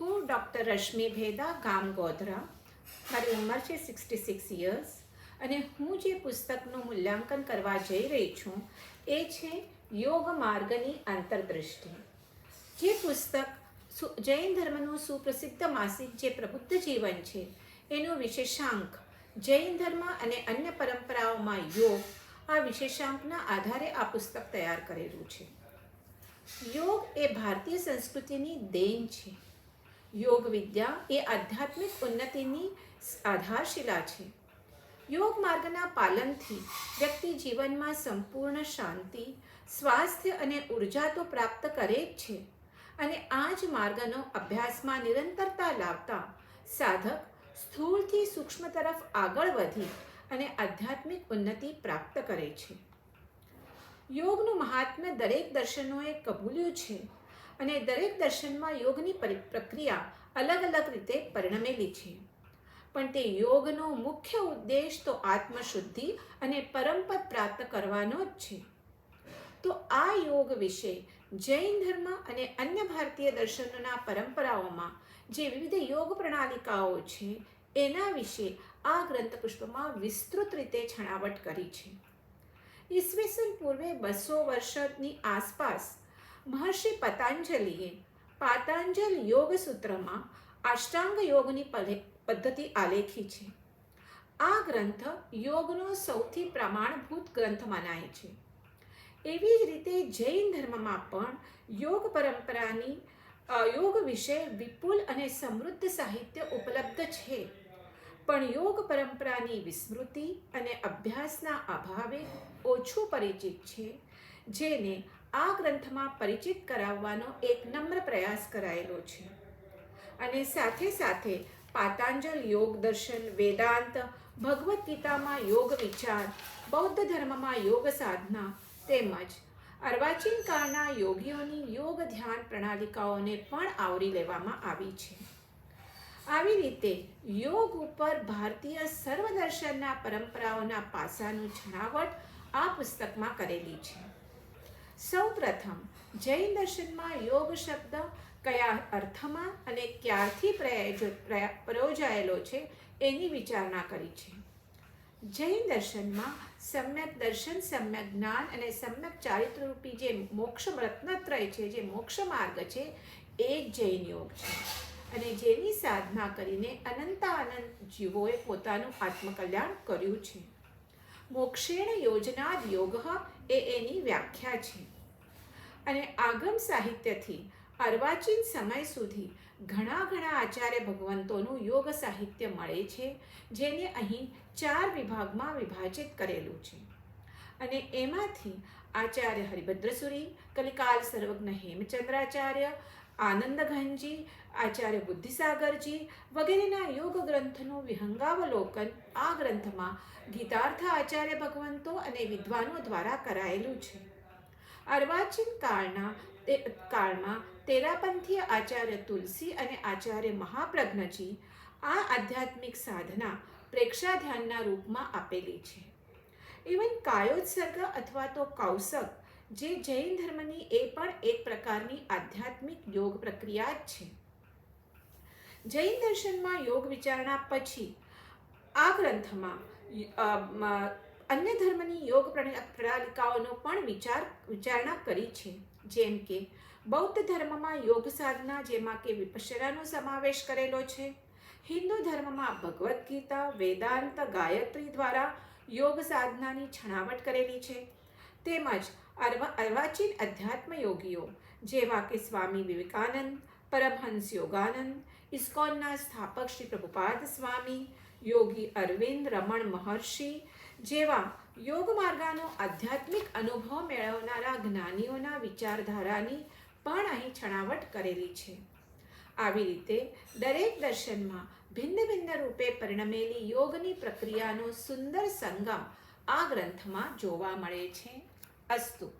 હું ડૉક્ટર રશ્મિ ભેદા ગામ ગોધરા મારી ઉંમર છે સિક્સટી સિક્સ યર્સ અને હું જે પુસ્તકનું મૂલ્યાંકન કરવા જઈ રહી છું એ છે યોગ માર્ગની આંતરદૃષ્ટિ જે પુસ્તક જૈન ધર્મનું સુપ્રસિદ્ધ માસિક જે પ્રબુદ્ધ જીવન છે, એનો વિશેષાંક જૈન ધર્મ અને અન્ય પરંપરાઓમાં યોગ આ વિશેષાંકના આધારે આ પુસ્તક તૈયાર કરેલું છે. યોગ એ ભારતીય સંસ્કૃતિની દેન છે. યોગ વિદ્યા એ આધ્યાત્મિક ઉન્નતિની આધારશિલા છે. યોગ માર્ગના પાલનથી વ્યક્તિ જીવનમાં સંપૂર્ણ શાંતિ, સ્વાસ્થ્ય અને ઊર્જા તો પ્રાપ્ત કરે જ છે. અને આ જ માર્ગનો અભ્યાસમાં નિરંતરતા લાવતા સાધક સ્થૂળથી સૂક્ષ્મ તરફ આગળ વધી અને આધ્યાત્મિક ઉન્નતિ પ્રાપ્ત કરે છે. યોગનું મહાત્મ્ય દરેક દર્શનોએ કબૂલ્યું છે. અને દરેક દર્શનમાં યોગની પ્રક્રિયા અલગ અલગ રીતે પરિણમેલી છે. પણ તે યોગનો મુખ્ય ઉદ્દેશ તો આત્મશુદ્ધિ અને પરમપદ પ્રાપ્ત કરવાનો જ છે. તો આ યોગ વિશે જૈન ધર્મ અને અન્ય ભારતીય દર્શનોના પરંપરાઓમાં જે વિવિધ યોગ પ્રણાલિકાઓ છે, એના વિશે આ ગ્રંથ પુષ્પમાં વિસ્તૃત રીતે છણાવટ કરી છે. ઈસવીસન પૂર્વે બસો વર્ષની આસપાસ મહર્ષિ પતંજલિએ પાતાંજલ યોગ સૂત્રમાં અષ્ટાંગ યોગની પદ્ધતિ આલેખી છે. આ ગ્રંથ યોગનો સૌથી પ્રમાણભૂત ગ્રંથ મનાય છે. એવી જ રીતે જૈન ધર્મમાં પણ યોગ પરંપરાની યોગ વિશે વિપુલ અને સમૃદ્ધ સાહિત્ય ઉપલબ્ધ છે. પણ યોગ પરંપરાની વિસ્મૃતિ અને અભ્યાસના અભાવે ઓછું પરિચિત છે, જેને આ ગ્રંથમાં પરિચિત કરાવવાનો એક નમ્ર પ્રયાસ કરાયેલો છે. અને સાથે સાથે પાતાંજલ યોગ દર્શન, વેદાંત, ભગવદ્ ગીતામાં યોગ વિચાર, બૌદ્ધ ધર્મમાં યોગ સાધના તેમજ અર્વાચીન કાળના યોગીઓની યોગ ધ્યાન પ્રણાલિકાઓને પણ આવરી લેવામાં આવી છે. આવી રીતે યોગ ઉપર ભારતીય સર્વદર્શનના પરંપરાઓના પાસાનું છણાવટ આ પુસ્તકમાં કરેલી છે. સૌ પ્રથમ જૈન દર્શનમાં યોગ શબ્દ કયા અર્થમાં અને ક્યારથી પ્રયોજ- પ્રયા- પ્રયોજાયેલો છે એની વિચારણા કરી છે. જૈન દર્શનમાં સમ્યક દર્શન, સમ્યક જ્ઞાન અને સમ્યક ચારિત્રરૂપી જે મોક્ષ રત્નત્રય છે, જે મોક્ષ માર્ગ છે, એ જ જૈન યોગ છે. અને જેની સાધના કરીને અનંતાનંત જીવોએ પોતાનું આત્મકલ્યાણ કર્યું છે. મોક્ષેણ યોજનાદ યોગ એ એની વ્યાખ્યા છે. અને આગમ સાહિત્યથી અર્વાચીન સમય સુધી ઘણા ઘણા આચાર્ય ભગવંતોનું યોગ સાહિત્ય મળે છે, જેને અહીં ચાર વિભાગમાં વિભાજિત કરેલું છે. અને એમાંથી આચાર્ય હરિભદ્રસુરી, કલિકાલ સર્વજ્ઞ હેમચંદ્રાચાર્ય, આનંદ ઘનજી, આચાર્ય બુદ્ધિસાગરજી વગેરેના યોગ ગ્રંથનું વિહંગાવલોકન આ ગ્રંથમાં ગીતાર્થ આચાર્ય ભગવંતો અને વિદ્વાનો દ્વારા કરાયેલું છે. અર્વાચીન કાળના તે, કાળમાં તેરાપંથીય આચાર્ય તુલસી અને આચાર્ય મહાપ્રજ્ઞજી આ આધ્યાત્મિક સાધના પ્રેક્ષા ધ્યાનના રૂપમાં આપેલી છે. ઇવન કાયોત્સર્ગ અથવા તો કૌશક, જે જૈન ધર્મની એ પણ એક પ્રકારની આધ્યાત્મિક યોગ પ્રક્રિયા જ છે. જૈન દર્શનમાં યોગ વિચારણા પછી, આ ગ્રંથમાં અન્ય ધર્મની યોગ પ્રણા- પ્રણાલિકાઓનો પણ વિચાર, વિચારણા કરી છે. જેમ કે, બૌદ્ધ ધર્મમાં યોગ સાધના જેમાં કે વિપશ્યનાનો સમાવેશ કરેલો છે. હિન્દુ ધર્મમાં ભગવદ્ ગીતા, વેદાંત, ગાયત્રી દ્વારા યોગ સાધનાની છણાવટ કરેલી છે. તેમજ અર્વા, અર્વાચીન અધ્યાત્મ યોગીઓ જેવા કે સ્વામી વિવેકાનંદ, પરમહંસ યોગાનંદ, ઇસ્કોનના સ્થાપક શ્રી પ્રભુપાદ સ્વામી, યોગી અરવિંદ રમણ મહર્ષિ જેવા યોગ માર્ગાનો આધ્યાત્મિક અનુભવ મેળવનારા જ્ઞાનીઓના વિચારધારાની પણ અહીં છણાવટ કરેલી છે. આવી રીતે દરેક દર્શનમાં ભિન્ન ભિન્ન રૂપે પરિણમેલી યોગની પ્રક્રિયાનો સુંદર સંગમ આ ગ્રંથમાં જોવા મળે છે. અસ્તુ.